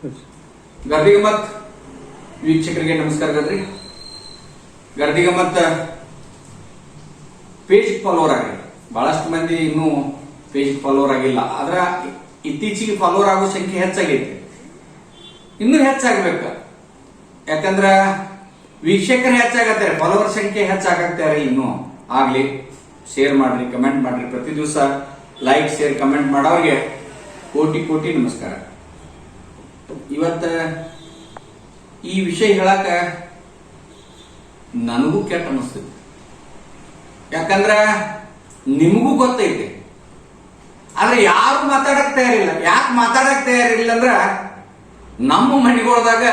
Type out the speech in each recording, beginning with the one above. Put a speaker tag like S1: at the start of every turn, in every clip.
S1: ಗರ್ದಿಗಮತ್ ವೀಕ್ಷಕರಿಗೆ ನಮಸ್ಕಾರ Gadri Gardigamat page follower ಆಗಿ ಬಹಳಷ್ಟು ಮಂದಿ ಇನ್ನೂ ಪೇಜ್ ಫಾಲೋವರ್ ಆಗಿಲ್ಲ. ಆದ್ರ ಇತ್ತೀಚೆಗೆ ಫಾಲೋವರ್ ಆಗೋ ಸಂಖ್ಯೆ ಹೆಚ್ಚಾಗೈತೆ. ಇನ್ನೂ ಹೆಚ್ಚಾಗ್ಬೇಕು. ಯಾಕಂದ್ರ ವೀಕ್ಷಕರು ಹೆಚ್ಚಾಗತ್ತಾರೆ ಫಾಲೋವರ್ ಸಂಖ್ಯೆ ಹೆಚ್ಚಾಗತ್ತಾರೆ ಇನ್ನು. ಆಗ್ಲಿ ಶೇರ್ ಮಾಡ್ರಿ ಕಮೆಂಟ್ ಮಾಡ್ರಿ. ಪ್ರತಿ ದಿವಸ ಲೈಕ್ ಶೇರ್ ಕಮೆಂಟ್ ಮಾಡೋರಿಗೆ ಕೋಟಿ ಕೋಟಿ ನಮಸ್ಕಾರ. ಇವತ್ತ ಈ ವಿಷಯ ಹೇಳಕ ನನಗೂ ಕೆಟ್ಟ ಅನಿಸ್ತೈತಿ. ಯಾಕಂದ್ರ ನಿಮಗೂ ಗೊತ್ತೈತಿ. ಆದ್ರೆ ಯಾರು ಮಾತಾಡಕ್ ತಯಾರಿಲ್ಲ. ಯಾಕೆ ಮಾತಾಡಕ್ ತಯಾರಿಲ್ಲ ಅಂದ್ರ ನಮ್ಮ ಮನೆಗೊಳದಾಗ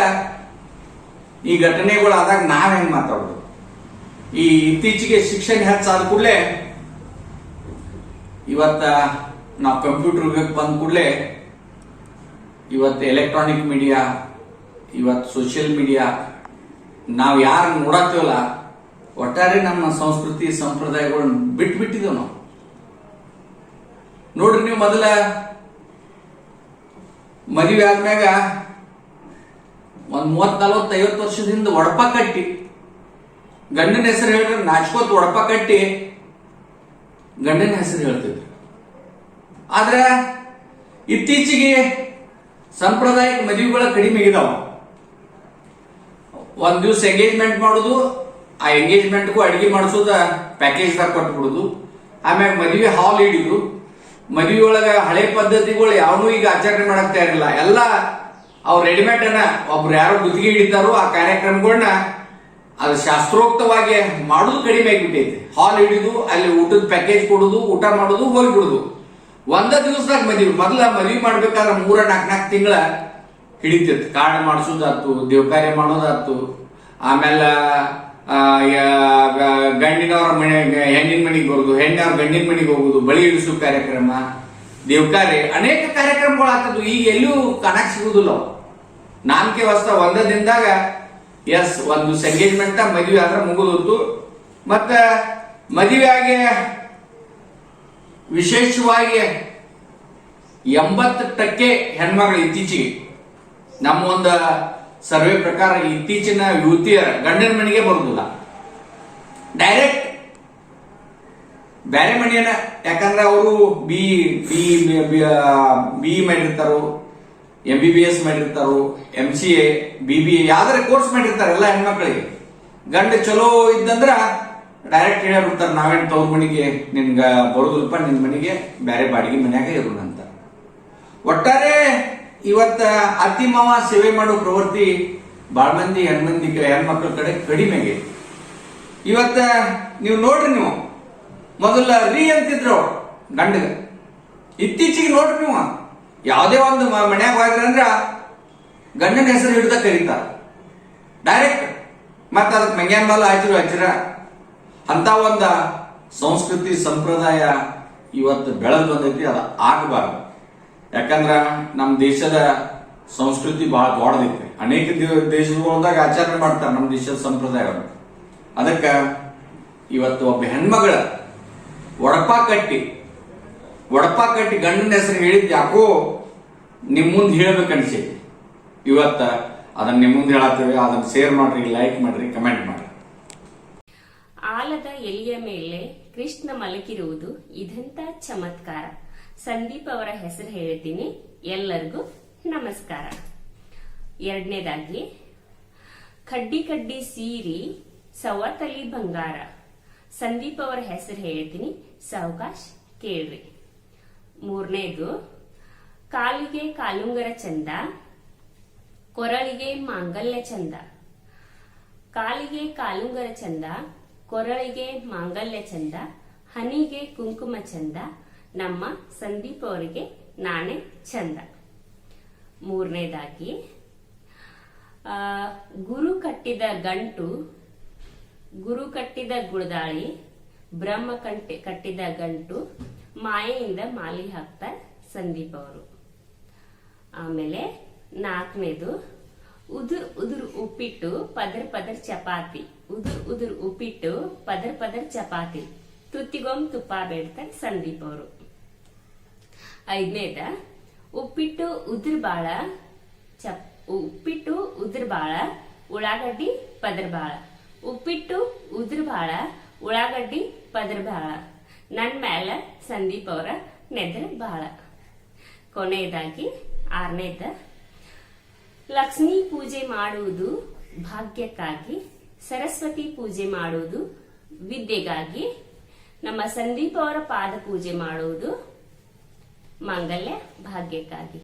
S1: ಈ ಘಟನೆಗಳು ಆದಾಗ ನಾವ್ ಹೆಂಗ್ ಮಾತಾಡೋದು? ಈ ಇತ್ತೀಚೆಗೆ ಶಿಕ್ಷಣ ಹೆಚ್ಚಾದ ಕೂಡಲೇ ಇವತ್ತ ನಾವು ಕಂಪ್ಯೂಟರ್ ಬಂದ ಕೂಡಲೇ ಇವತ್ತು ಎಲೆಕ್ಟ್ರಾನಿಕ್ ಮೀಡಿಯಾ ಇವತ್ತು ಸೋಷಿಯಲ್ ಮೀಡಿಯಾ ನಾವು ಯಾರು ನೋಡತ್ತೀವಲ್ಲ ಒಟ್ಟಾರೆ ನಮ್ಮ ಸಂಸ್ಕೃತಿ ಸಂಪ್ರದಾಯಗಳನ್ನ ಬಿಟ್ಟು ಬಿಟ್ಟಿದ್ದೇವೆ ನಾವು. ನೋಡ್ರಿ ನೀವು ಮೊದಲ ಮದುವೆ ಆದ್ಮ್ಯಾಗ ಒಂದ್ ಮೂವತ್ ನಲ್ವತ್ ಐವತ್ತು ವರ್ಷದಿಂದ ಒಡಪ ಕಟ್ಟಿ. ಗಂಡನ ಹೆಸರು ಹೇಳಿದ್ರೆ ನಾಚ್ಕೋತ್ ಒಡಪ ಕಟ್ಟಿ. ಗಂಡನ ಹೆಸರು ಹೇಳ್ತಿದ್ರು. ಆದ್ರೆ ಇತ್ತೀಚೆಗೆ ಸಾಂಪ್ರದಾಯಿಕ ಮದುವೆಗಳ ಕಡಿಮೆ ಇದಾವ. ಒಂದ್ ದಿವಸ ಎಂಗೇಜ್ಮೆಂಟ್ ಮಾಡುದು, ಆ ಎಂಗೇಜ್ಮೆಂಟ್ಗೂ ಅಡಿಗೆ ಮಾಡಿಸೋದ ಪ್ಯಾಕೇಜ್ ದಾಗ ಕೊಟ್ಬಿಡುದು. ಆಮ್ಯಾಗ ಮದುವೆ ಹಾಲ್ ಹಿಡಿದು ಮದುವೆಯೊಳಗ ಹಳೆ ಪದ್ಧತಿಗಳು ಯಾವನು ಈಗ ಆಚರಣೆ ಮಾಡಕ್ ತಯಾರಿಲ್ಲ ಎಲ್ಲ ಅವ್ರು ರೆಡಿಮೇಡ್ ಅನ್ನ ಒಬ್ರು ಯಾರು ಗುತ್ತಿಗೆ ಹಿಡಿತಾರೋ ಆ ಕಾರ್ಯಕ್ರಮಗಳನ್ನ ಅದು ಶಾಸ್ತ್ರೋಕ್ತವಾಗಿ ಮಾಡುದು ಕಡಿಮೆ ಆಗಿಬಿಟ್ಟೈತಿ. ಹಾಲ್ ಹಿಡಿದು, ಅಲ್ಲಿ ಊಟದ ಪ್ಯಾಕೇಜ್ ಕೊಡುದು, ಊಟ ಮಾಡುದು, ಹೋಗ್ಬಿಡುದು. ಒಂದ ದಿವಸದಾಗ ಮದ್ವಿ ಮೊದಲ ಮದ್ವಿ ಮಾಡ್ಬೇಕಾದ್ರೆ ಮೂರ ನಾಲ್ಕು ನಾಲ್ಕು ತಿಂಗಳ ಹಿಡಿತಿತ್ತು. ಕಾಡು ಮಾಡಿಸೋದಾತು ದೇವ್ ಕಾರ್ಯ ಮಾಡೋದಾತು ಆಮೇಲೆ ಗಂಡಿನವ್ರ ಮನೆ ಹೆಣ್ಣಿನ ಮನೆಗೆ ಬರೋದು ಹೆಣ್ಣವ್ರ ಗಂಡಿನ ಮನೆಗೆ ಹೋಗೋದು, ಬಳಿ ಇಳಿಸೋ ಕಾರ್ಯಕ್ರಮ. ದೇವ್ಕಾರ್ಯ ಅನೇಕ ಕಾರ್ಯಕ್ರಮಗಳು ಆಗ್ತದ್ವು. ಈಗ ಎಲ್ಲೂ ಕಾಣಕ್ ಸಿಗುದಿಲ್ಲ ನಾಲ್ಕೇ ವರ್ಷ ಒಂದ ದಿನದಾಗ ಎಸ್ ಒಂದು ಎಂಗೇಜ್ಮೆಂಟ್ ಮದುವೆ ಆದ್ರೆ ಮುಗಿದೋತು ಮತ್ತ ಮದುವೆ ಆಗಿ ವಿಶೇಷವಾಗಿ ಎಂಬತ್ತು ಟಕ್ಕೆ ಹೆಣ್ಮಗಳು ಇತ್ತೀಚೆಗೆ. ನಮ್ಮ ಒಂದು ಸರ್ವೆ ಪ್ರಕಾರ ಇತ್ತೀಚಿನ ಯುವತಿಯರ ಗಂಡನ ಮನೆಗೆ ಬರುವುದಿಲ್ಲ. ಡೈರೆಕ್ಟ್ ಬೇರೆ ಮನೆಯನ್ನ, ಯಾಕಂದ್ರೆ ಅವರು ಬಿ ಬಿ ಬಿ ಮಾಡಿರ್ತಾರೋ M B B S ಮಾಡಿರ್ತಾರೋ M C A B B A ಯಾವ್ದಾರ ಕೋರ್ಸ್ ಮಾಡಿರ್ತಾರೆ ಎಲ್ಲ ಹೆಣ್ಮಕ್ಳಿಗೆ. ಗಂಡ ಚಲೋ ಇದ್ದಂದ್ರ ಡೈರೆಕ್ಟ್ ಹೇಳ್ಬಿಡ್ತಾರೆ ನಾವೇನು ತವ್ರ ಮನೆಗೆ ನಿನ್ಗ ಬರೋದಿಲ್ಪ ನಿನ್ ಮನೆಗೆ ಬೇರೆ ಬಾಡಿಗೆ ಮನ್ಯಾಗ ಇರೋಣ ಅಂತ. ಒಟ್ಟಾರೆ ಇವತ್ತ ಅತಿ ಮಾವ ಸೇವೆ ಮಾಡೋ ಪ್ರವೃತ್ತಿ ಬಾಳ ಮಂದಿ ಹೆಣ್ಮಂದಿ ಹೆಣ್ಮಕ್ಳ ಕಡೆ ಕಡಿಮೆ ಆಗೈತಿ. ಇವತ್ತ ನೀವು ನೋಡ್ರಿ ನೀವು, ಮೊದಲ ರೀ ಅಂತಿದ್ರು ಗಂಡಗ. ಇತ್ತೀಚಿಗೆ ನೋಡ್ರಿ ನೀವು, ಯಾವುದೇ ಒಂದು ಮನ್ಯಾಗ ಹೋದ್ರಿ ಅಂದ್ರ ಗಂಡನ ಹೆಸರು ಹಿಡ್ದ ಕರೀತಾರ. ಡೈರೆಕ್ಟ್ ಮತ್ತ ಅದಕ್ಕೆ ಮಂಗ್ಯಾನ್ ಬಾಲ ಹಚ್ಚಿರು ಹಚ್ಚಿರ. ಅಂತ ಒಂದ ಸಂಸ್ಕೃತಿ ಸಂಪ್ರದಾಯ ಇವತ್ತು ಬೆಳೆದು ಬಂದೈತಿ, ಅದು ಆಗಬಾರ್ದು. ಯಾಕಂದ್ರ ನಮ್ಮ ದೇಶದ ಸಂಸ್ಕೃತಿ ಬಹಳ ದೊಡ್ಡದೈತಿ ಅನೇಕ ದೇಶಗಳದಾಗ ಆಚರಣೆ ಮಾಡ್ತಾರೆ ನಮ್ಮ ದೇಶದ ಸಂಪ್ರದಾಯವನ್ನು ಅದಕ್ಕ ಇವತ್ತು ಒಬ್ಬ ಹೆಣ್ಮಗಳ ಒಡಪ ಕಟ್ಟಿ ಒಡಪ ಕಟ್ಟಿ ಗಂಡನ ಹೆಸರು ಹೇಳಿದ್ ಯಾಕೋ ನಿಮ್ ಮುಂದೆ ಹೇಳ್ಬೇಕನ್ಸೈತಿ ಇವತ್ತ ಅದನ್ನ ನಿಮ್ ಮುಂದೆ ಹೇಳತ್ತೇವೆ, ಅದನ್ನ ಶೇರ್ ಮಾಡ್ರಿ ಲೈಕ್ ಮಾಡ್ರಿ ಕಮೆಂಟ್ ಮಾಡ್ರಿ.
S2: ಆಲದ ಎಲೆಯ ಮೇಲೆ ಕೃಷ್ಣ ಮಲಗಿರುವುದು ಇದಂತ ಚಮತ್ಕಾರ. ಸಂದೀಪ್ ಅವರ ಹೆಸರು ಹೇಳ್ತೀನಿ ಎಲ್ಲರಿಗೂ ನಮಸ್ಕಾರ. ಎರಡನೇದಾಗಿ, ಕಡ್ಡಿ ಕಡ್ಡಿ ಸೀರಿ ಸವತಲಿ ಬಂಗಾರ. ಸಂದೀಪ್ ಅವರ ಹೆಸರು ಹೇಳ್ತೀನಿ ಸಾವಕಾಶ್ ಕೇಳ್ರಿ. ಮೂರನೇದು, ಕಾಲಿಗೆ ಕಾಲುಂಗರ ಚಂದ, ಕೊರಳಿಗೆ ಮಾಂಗಲ್ಯ ಚಂದ. ಕಾಲಿಗೆ ಕಾಲುಂಗರ ಚಂದ ಕೊರಳಿಗೆ ಮಾಂಗಲ್ಯ ಚಂದ, ಹನಿಗೆ ಕುಂಕುಮ ಚಂದ, ನಮ್ಮ ಸಂದೀಪ್ ಅವರಿಗೆ ನಾಣೆ ಚಂದ. ಮೂರನೇದಾಗಿ ಗುರು ಕಟ್ಟಿದ ಗಂಟು, ಗುರು ಕಟ್ಟಿದ ಗುಳದಾಳಿ ಬ್ರಹ್ಮ ಕಂಟೆ, ಕಟ್ಟಿದ ಗಂಟು, ಮಾಯೆಯಿಂದ ಮಾಲಿ ಹಾಕ್ತಾರೆ ಸಂದೀಪ್ ಅವರು. ಆಮೇಲೆ ನಾಲ್ಕನೇದು, ಉದುರು ಉದುರು ಉಪ್ಪಿಟ್ಟು ಪದರ್ ಪದರ್ ಚಪಾತಿ. ಉದುರ್ ಉದುರ್ ಉಪ್ಪಿಟ್ಟು, ಪದರ್ ಪದರ್ ಚಪಾತಿ. ತುತ್ತಿಗೊಮ್ಮೆ ತುಪ್ಪ ಬೇಡ್ತಾರೆ ಸಂದೀಪ್ ಅವರು. ಐದನೇದ, ಉಪ್ಪಿಟ್ಟು ಉದುರ್ ಬಾಳ, ಚಪ್, ಉಪ್ಪಿಟ್ಟು ಉದುರ್ ಬಾಳ, ಉಳ್ಳಾಗಡ್ಡಿ ಪದರ್ ಬಾಳ. ಉಪ್ಪಿಟ್ಟು ಉದುರ್ ಬಾಳ, ಉಳ್ಳಾಗಡ್ಡಿ ಪದರ್ ಬಾಳ. ನನ್ನ ಮ್ಯಾಲ ಸಂದೀಪ್ ಅವರ ನೆದ್ರ ಬಾಳ. ಕೊನೆಯದಾಗಿ, ಆರನೇದ, ಲಕ್ಷ್ಮೀ ಪೂಜೆ ಮಾಡುವುದು ಭಾಗ್ಯಕ್ಕಾಗಿ ಸರಸ್ವತಿ ಪೂಜೆ ಮಾಡುವುದು ವಿದ್ಯೆಗಾಗಿ. ನಮ್ಮ ಸಂದೀಪ್ ಅವರ ಪಾದ ಪೂಜೆ ಮಾಡುವುದು ಮಾಂಗಲ್ಯ ಭಾಗ್ಯಕ್ಕಾಗಿ.